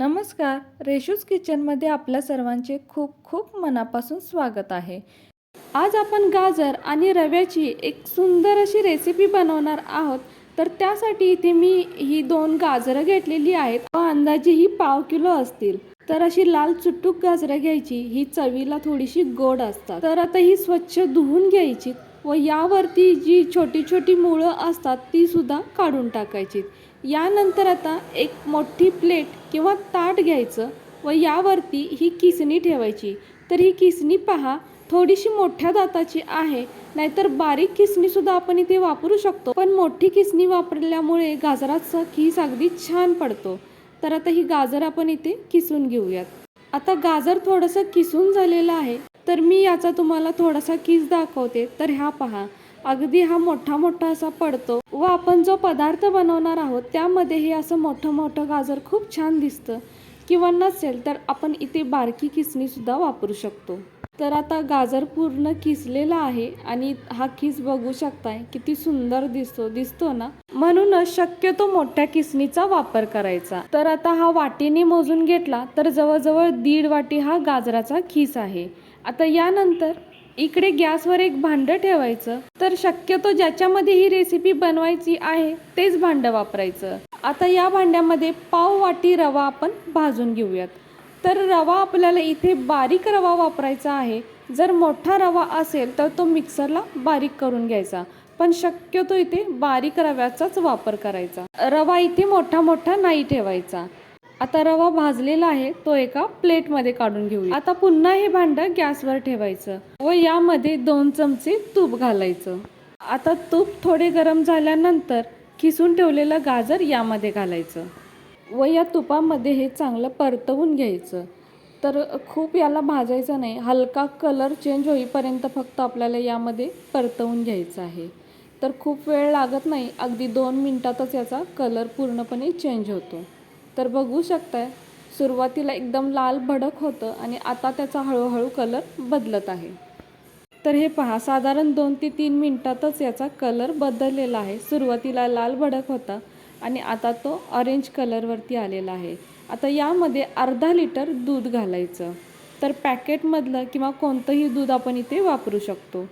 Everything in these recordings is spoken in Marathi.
नमस्कार रेशूज किचनमध्ये आपल्या सर्वांचे खूप खूप मनापासून स्वागत आहे. आज आपण गाजर आणि रव्याची एक सुंदर अशी रेसिपी बनवणार आहोत. तर त्यासाठी इथे मी ही दोन गाजरं घेतलेली आहेत. व अंदाजे ही पाव किलो असतील. तर अशी लाल चुटूक गाजरं घ्यायची. ही चवीला थोडीशी गोड असतात. तर आता ही स्वच्छ धुवून घ्यायची व यावरती जी छोटी छोटी मुळं असतात ती सुद्धा काढून टाकायची. यानंतर आता एक मोठी प्लेट किंवा ताट घ्यायचं व यावरती ही किसणी ठेवायची. तर ही किसणी पहा थोडीशी मोठ्या दाताची आहे नाहीतर बारीक किसणी सुद्धा आपण इथे वापरू शकतो. पण मोठी किसणी वापरल्यामुळे गाजराचा खीस अगदी छान पडतो. तर आता ही गाजर आपण इथे किसून घेऊयात. आता गाजर थोडंसं किसून झालेलं आहे. तर मी याचा तुम्हाला थोडासा किस दाखवते. तर ह्या पहा अगदी हा मोठा मोठा असा पडतो व आपण जो पदार्थ बनवणार आहोत त्यामध्ये हे असं मोठं मोठं गाजर खूप छान दिसतं. किंवा नसेल तर आपण इथे बारकी किसणी सुद्धा वापरू शकतो. तर आता गाजर पूर्ण किसलेला आहे आणि हा किस बघू शकताय किती सुंदर दिसतो दिसतो ना? म्हणूनच शक्यतो मोठ्या किसणीचा वापर करायचा. तर आता हा वाटीने मोजून घेतला तर जवळजवळ दीड वाटी हा गाजराचा खीस आहे. आता यानंतर इकडे गॅसवर एक भांडं ठेवायचं. तर शक्यतो ज्याच्यामध्ये ही रेसिपी बनवायची आहे तेच भांडं वापरायचं. आता या भांड्यामध्ये पाव वाटी रवा आपण भाजून घेऊयात. तर रवा आपल्याला इथे बारीक रवा वापरायचा आहे. जर मोठा रवा असेल तर तो मिक्सरला बारीक करून घ्यायचा. पण शक्यतो इथे बारीक रव्याचाच वापर करायचा. रवा इथे मोठा मोठा नाही ठेवायचा. आता रवा भाजलेला आहे तो एका प्लेटमध्ये काढून घेऊया. आता पुन्हा हे भांडं गॅसवर ठेवायचं व यामध्ये दोन चमचे तूप घालायचं. आता तूप थोडे गरम झाल्यानंतर किसून ठेवलेलं गाजर यामध्ये घालायचं व या तुपामध्ये हे चांगलं परतवून घ्यायचं. तर खूप याला भाजायचं नाही हलका कलर चेंज होईपर्यंत फक्त आपल्याला यामध्ये परतवून घ्यायचं आहे. तर खूप वेळ लागत नाही अगदी दोन मिनटातच याचा कलर पूर्णपणे चेंज होतो. तर बघू शकताय सुरुवातीला एकदम लाल भडक होतं आणि आता त्याचा हळूहळू कलर बदलत आहे. तर हे पहा साधारण दोन ते तीन मिनटातच याचा कलर बदललेला आहे. सुरुवातीला लाल भडक होता आणि आता तो ऑरेंज कलरवरती आलेला आहे. आता यामध्ये अर्धा लिटर दूध घालायचं. तर पॅकेटमधलं किंवा कोणतंही दूध आपण इथे वापरू शकतो.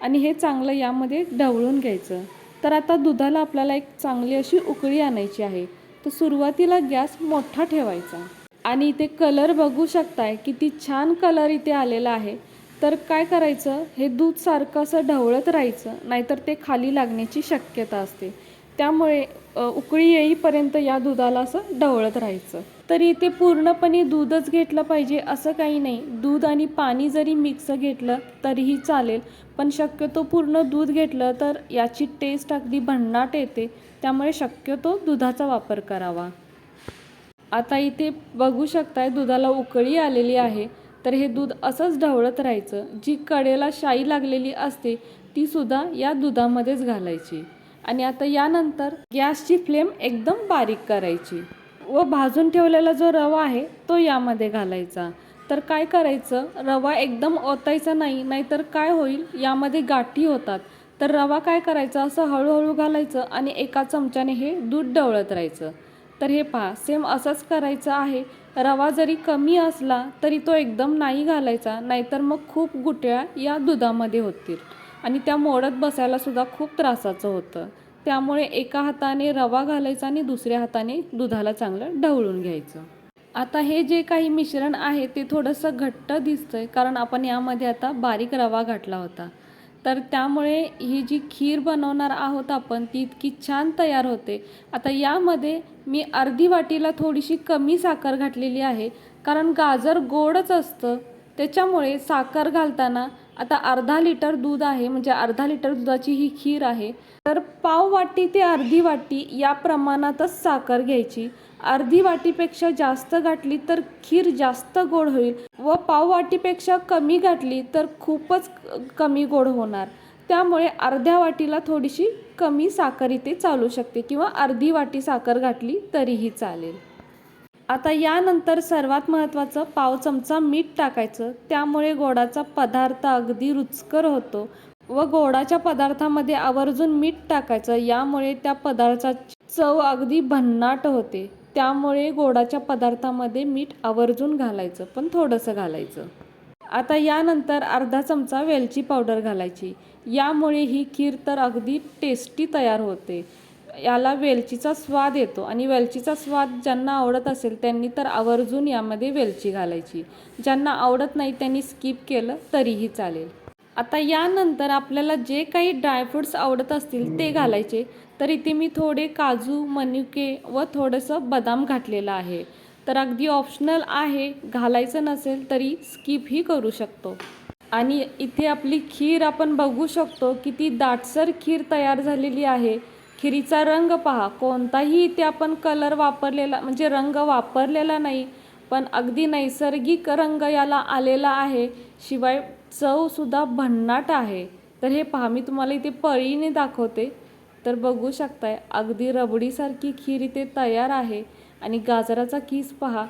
आणि हे चांगलं यामध्ये ढवळून घ्यायचं. तर आता दुधाला आपल्याला एक चांगली अशी उकळी आणायची आहे. तर सुरुवातीला गॅस मोठा ठेवायचा. आणि इथे कलर बघू शकताय किती छान कलर इथे आलेला आहे. तर काय करायचं हे दूध सारखं असं ढवळत राहायचं नाहीतर ते खाली लागण्याची शक्यता असते. त्यामुळे उकळी येईपर्यंत या दुधाला असं ढवळत राहायचं. तरी इथे पूर्णपणे दूधच घेतलं पाहिजे असं काही नाही. दूध आणि पाणी जरी मिक्स घेतलं तरीही चालेल पण शक्यतो पूर्ण दूध घेतलं तर याची टेस्ट अगदी भन्नाट येते. त्यामुळे शक्यतो दुधाचा वापर करावा. आता इथे बघू शकताय दुधाला उकळी आलेली आहे. तर हे दूध असंच ढवळत राहायचं. जी कडेला शाई लागलेली असते तीसुद्धा या दुधामध्येच घालायची. आणि आता यानंतर गॅसची फ्लेम एकदम बारीक करायची व भाजून ठेवलेला जो रवा आहे तो यामध्ये घालायचा. तर काय करायचं? रवा एकदम ओतायचा नाही नाहीतर काय होईल? यामध्ये गाठी होतात. तर रवा काय करायचा? असं हळूहळू घालायचं आणि एका चमच्याने हे दूध डवळत राहायचं. तर हे पहा सेम असंच करायचं आहे. रवा जरी कमी असला तरी तो एकदम नाही घालायचा नाहीतर मग खूप गुटळ्या या दुधामध्ये होतील. आणि त्या मोडत बसायला सुद्धा खूप त्रासाचं होतं. त्यामुळे एका हाताने रवा घालायचा आणि दुसऱ्या हाताने दुधाला चांगलं ढवळून घ्यायचं. आता हे जे काही मिश्रण आहे ते थोडंसं घट्ट दिसतं आहे कारण आपण यामध्ये आता बारीक रवा घातला होता. तर त्यामुळे ही जी खीर बनवणार आहोत आपण ती इतकी छान तयार होते. आता यामध्ये मी अर्धी वाटीला थोडीशी कमी साखर घातलेली आहे कारण गाजर गोडच असतं. त्याच्यामुळे साखर घालताना आता अर्धा लिटर दूध आहे म्हणजे अर्धा लिटर दुधाची ही खीर आहे तर पाव वाटी ते अर्धी वाटी या प्रमाणातच साखर घ्यायची. अर्धी वाटीपेक्षा जास्त घातली तर खीर जास्त गोड होईल व पाव वाटीपेक्षा कमी घातली तर खूपच कमी गोड होणार. त्यामुळे अर्ध्या वाटीला थोडीशी कमी साखर इथे चालू शकते किंवा अर्धी वाटी साखर घातली तरीही चालेल. आता यानंतर सर्वात महत्त्वाचं पाव चमचा मीठ टाकायचं. त्यामुळे गोडाचा पदार्थ अगदी रुचकर होतो व गोडाच्या पदार्थामध्ये आवर्जून मीठ टाकायचं. यामुळे त्या पदार्थाची चव अगदी भन्नाट होते. त्यामुळे गोडाच्या पदार्थामध्ये मीठ आवर्जून घालायचं पण थोडंसं घालायचं. आता यानंतर अर्धा चमचा वेलची पावडर घालायची. यामुळे ही खीर तर अगदी टेस्टी तयार होते. याला वेलचीचा स्वाद येतो. आणि वेलचीचा स्वाद ज्यांना आवडत असेल त्यांनी तर आवर्जून यामध्ये वेलची घालायची. ज्यांना आवडत नाही त्यांनी स्किप केलं तरीही चालेल. आता यानंतर आपल्याला जे काही ड्रायफ्रुट्स आवडत असतील ते घालायचे. तर इथे मी थोडे काजू मनुके व थोडंसं बदाम घातलेलं आहे. तर अगदी ऑप्शनल आहे. घालायचं नसेल तरी स्किपही करू शकतो. आणि इथे आपली खीर आपण बघू शकतो की ती दाटसर खीर तयार झालेली आहे. खिरीचा रंग पहा. कोणताही इथे आपण कलर वापरलेला म्हणजे रंग वापरलेला नाही पण अगदी नैसर्गिक रंग याला आलेला आहे. शिवाय चवसुद्धा भन्नाट आहे. तर हे पहा मी तुम्हाला इथे पळीने दाखवते. तर बघू शकताय अगदी रबडीसारखी खीर इथे तयार आहे. आणि गाजराचा किस पहा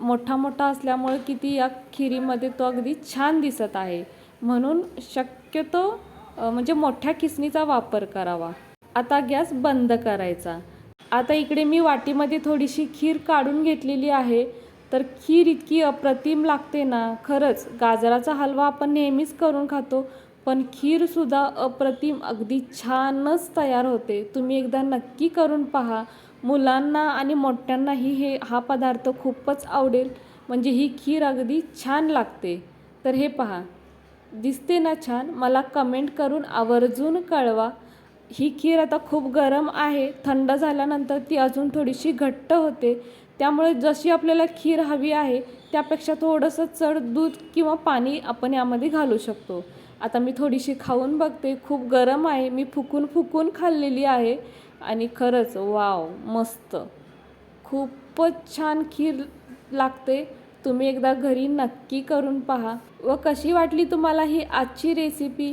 मोठा मोठा असल्यामुळे किती या खिरीमध्ये तो अगदी छान दिसत आहे. म्हणून शक्यतो म्हणजे मोठ्या किसणीचा वापर करावा. आता गॅस बंद करायचा. आता इकडे मी वाटीमध्ये थोडीशी खीर काढून घेतलेली आहे. तर खीर इतकी अप्रतिम लागते ना खरंच गाजराचा हलवा आपण नेहमीच करून खातो पण खीरसुद्धा अप्रतिम अगदी छानच तयार होते. तुम्ही एकदा नक्की करून पहा. मुलांना आणि मोठ्यांनाही हे हा पदार्थ खूपच आवडेल. म्हणजे ही खीर अगदी छान लागते. तर हे पहा. दिसते ना छान? मला कमेंट करून आवर्जून कळवा. ही खीर आता खूप गरम आहे. थंड झाल्यानंतर ती अजून थोडीशी घट्ट होते. त्यामुळे जशी आपल्याला खीर हवी आहे त्यापेक्षा थोडंसं चढ दूध किंवा पाणी आपण यामध्ये घालू शकतो. आता मी थोडीशी खाऊन बघते. खूप गरम आहे. मी फुकून फुकून खाल्लेली आहे. आणि खरंच वाव मस्त. खूपच छान खीर लागते. तुम्ही एकदा घरी नक्की करून पहा. व कशी वाटली तुम्हाला ही आजची रेसिपी